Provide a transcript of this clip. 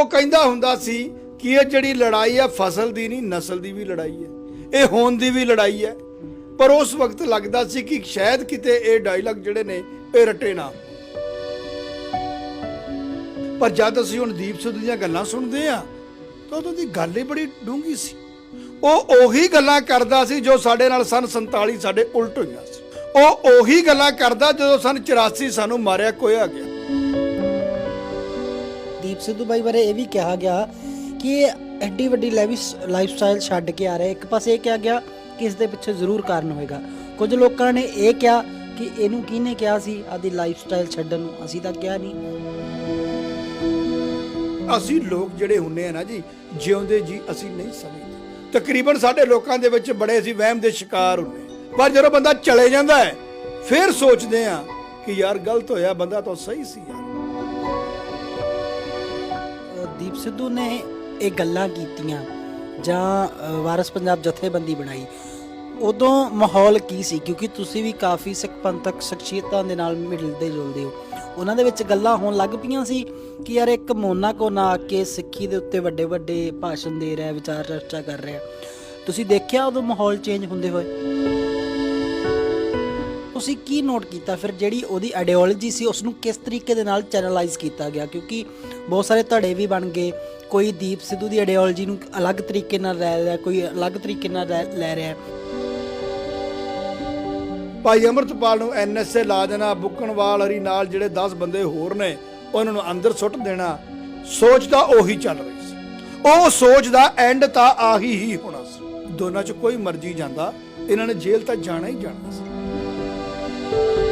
ਉਹ ਕਹਿੰਦਾ ਹੁੰਦਾ ਸੀ ਕਿ ਇਹ ਜਿਹੜੀ ਲੜਾਈ ਹੈ, ਫਸਲ ਦੀ ਨਹੀਂ, ਨਸਲ ਦੀ ਵੀ ਲੜਾਈ ਹੈ। ਇਹ ਹੋਣ ਦੀ ਵੀ ਲੜਾਈ ਹੈ। ਪਰ ਉਸ ਵਕਤ ਲੱਗਦਾ ਸੀ ਕਿ ਸ਼ਾਇਦ ਕਿਤੇ ਇਹ ਡਾਇਲੌਗ ਜਿਹੜੇ ਨੇ, ਇਹ ਰਟੇ ਨਾ ਪਰ ਜਦ ਅਸੀਂ ਹੁਣ ਦੀਪ ਸਿੱਧੂ ਦੀਆਂ ਗੱਲਾਂ ਸੁਣਦੇ ਆ ਤਾਂ ਉਦੋਂ ਦੀ ਗੱਲ ਹੀ ਬੜੀ ਡੂੰਗੀ ਸੀ। ਉਹ ਉਹੀ ਗੱਲਾਂ ਕਰਦਾ ਸੀ ਜੋ ਸਾਡੇ ਨਾਲ ਸਨ 47 ਸਾਡੇ ਉਲਟ ਹੋਈਆਂ ਸੀ। ਉਹ ਉਹੀ ਗੱਲਾਂ ਕਰਦਾ ਜਦੋਂ ਸਨ 84 ਸਾਨੂੰ ਮਾਰਿਆ ਕੋਇਆ ਗਿਆ। ਦੀਪ ਸਿੱਧੂ ਬਾਈ ਬਾਰੇ ਇਹ ਵੀ ਕਿਹਾ ਗਿਆ ਕਿ ਇਹ ਐਡੀ ਵੱਡੀ ਲਾਈਫ ਸਟਾਈਲ ਛੱਡ ਕੇ ਆ ਰਿਹਾ। ਇੱਕ ਪਾਸੇ ਇਹ ਕਿਹਾ ਗਿਆ ਕਿ ਇਸ ਦੇ ਪਿੱਛੇ ਜ਼ਰੂਰ ਕਾਰਨ ਹੋਏਗਾ। ਕੁਝ ਲੋਕਾਂ ਨੇ ਇਹ ਕਿਹਾ ਕਿ ਇਹਨੂੰ ਕਿਹਨੇ ਕਿਹਾ ਸੀ? ਆਦੀ ਲਾਈਫ ਸਟਾਈਲ ਛੱਡਣ ਨੂੰ। ਅਸੀਂ ਤਾਂ ਕਿਹਾ ਨਹੀਂ। ਅਸੀਂ ਲੋਕ ਜਿਹੜੇ ਹੁੰਨੇ ਆ ਨਾ ਜੀ, ਜਿਉਂਦੇ ਜੀ, ਅਸੀਂ ਨਹੀਂ ਸਮਝਦੇ। ਤਕਰੀਬਨ ਸਾਡੇ ਲੋਕਾਂ ਦੇ ਵਿੱਚ ਬੜੇ ਅਸੀਂ ਵਹਿਮ ਦੇ ਸ਼ਿਕਾਰ ਹੁੰਨੇ ਪਰ ਜਦੋਂ ਬੰਦਾ ਚਲੇ ਜਾਂਦਾ ਹੈ, ਫਿਰ ਸੋਚਦੇ ਆ ਕਿ ਯਾਰ ਗਲਤ ਹੋਇਆ, ਬੰਦਾ ਤਾਂ ਸਹੀ ਸੀ ਯਾਰ। ਅ, ਦੀਪ ਸਿੱਧੂ ਨੇ ਇਹ ਗੱਲਾਂ ਕੀਤੀਆਂ ਜਾਂ ਵਾਰਸ ਪੰਜਾਬ ਜਥੇਬੰਦੀ ਬਣਾਈ। ਉਦੋਂ ਮਾਹੌਲ ਕੀ ਸੀ? ਕਿਉਂਕਿ ਤੁਸੀਂ ਵੀ ਕਾਫੀ ਸਿੱਖ ਪੰਥਕ ਸ਼ਖਸੀਅਤਾਂ ਦੇ ਨਾਲ ਮਿਲਦੇ ਜੁਲਦੇ ਹੋ। ਉਹਨਾਂ ਦੇ ਵਿੱਚ ਗੱਲਾਂ ਹੋਣ ਲੱਗ ਪਈਆਂ ਸੀ ਕਿ ਯਾਰ ਇੱਕ ਮੋਨਾ ਕੋ ਨਾ ਆ ਕੇ ਸਿੱਖੀ ਦੇ ਉੱਤੇ ਵੱਡੇ ਵੱਡੇ ਭਾਸ਼ਣ ਦੇ ਰਿਹਾ ਵਿਚਾਰ ਚਰਚਾ ਕਰ ਰਿਹਾ। ਤੁਸੀਂ ਦੇਖਿਆ ਉਦੋਂ ਮਾਹੌਲ ਚੇਂਜ ਹੁੰਦੇ ਹੋਏ? ਤੁਸੀਂ ਕੀ ਨੋਟ ਕੀਤਾ? ਫਿਰ ਜਿਹੜੀ ਉਹਦੀ ਆਈਡੀਓਲੋਜੀ ਸੀ ਉਸ ਨੂੰ ਕਿਸ ਤਰੀਕੇ ਦੇ ਨਾਲ ਚੈਨਲਾਈਜ਼ ਕੀਤਾ ਗਿਆ? ਕਿਉਂਕਿ ਬਹੁਤ ਸਾਰੇ ਧੜੇ ਵੀ ਬਣ ਗਏ। ਕੋਈ ਦੀਪ ਸਿੱਧੂ ਦੀ ਆਈਡੀਓਲੋਜੀ ਨੂੰ ਅਲੱਗ ਤਰੀਕੇ ਨਾਲ ਲੈ ਰਿਹਾ, ਕੋਈ ਅਲੱਗ ਤਰੀਕੇ ਨਾਲ ਲੈ- ਲੈ ਰਿਹਾ ਭਾਈ ਅਮਰਤਪਾਲ ਨੂੰ ਐਨਐਸਏ ਲਾ ਦੇਣਾ ਬੁੱਕਣਵਾਲ ਹਰੀ ਨਾਲ ਜਿਹੜੇ 10 ਬੰਦੇ ਹੋਰ ਨੇ, ਉਹਨਾਂ ਨੂੰ ਅੰਦਰ ਸੁੱਟ ਦੇਣਾ, ਸੋਚ ਤਾਂ ਉਹੀ ਚੱਲ ਰਹੀ ਸੀ। ਉਹ ਸੋਚ ਦਾ ਐਂਡ ਤਾਂ ਆਹੀ ਹੀ ਹੋਣਾ ਸੀ। ਦੋਨਾਂ ਚ ਕੋਈ ਮਰਜ਼ੀ ਜਾਂਦਾ, ਇਹਨਾਂ ਨੇ ਜੇਲ੍ਹ ਤਾਂ ਜਾਣਾ ਹੀ ਜਾਣਾ ਸੀ। Bye.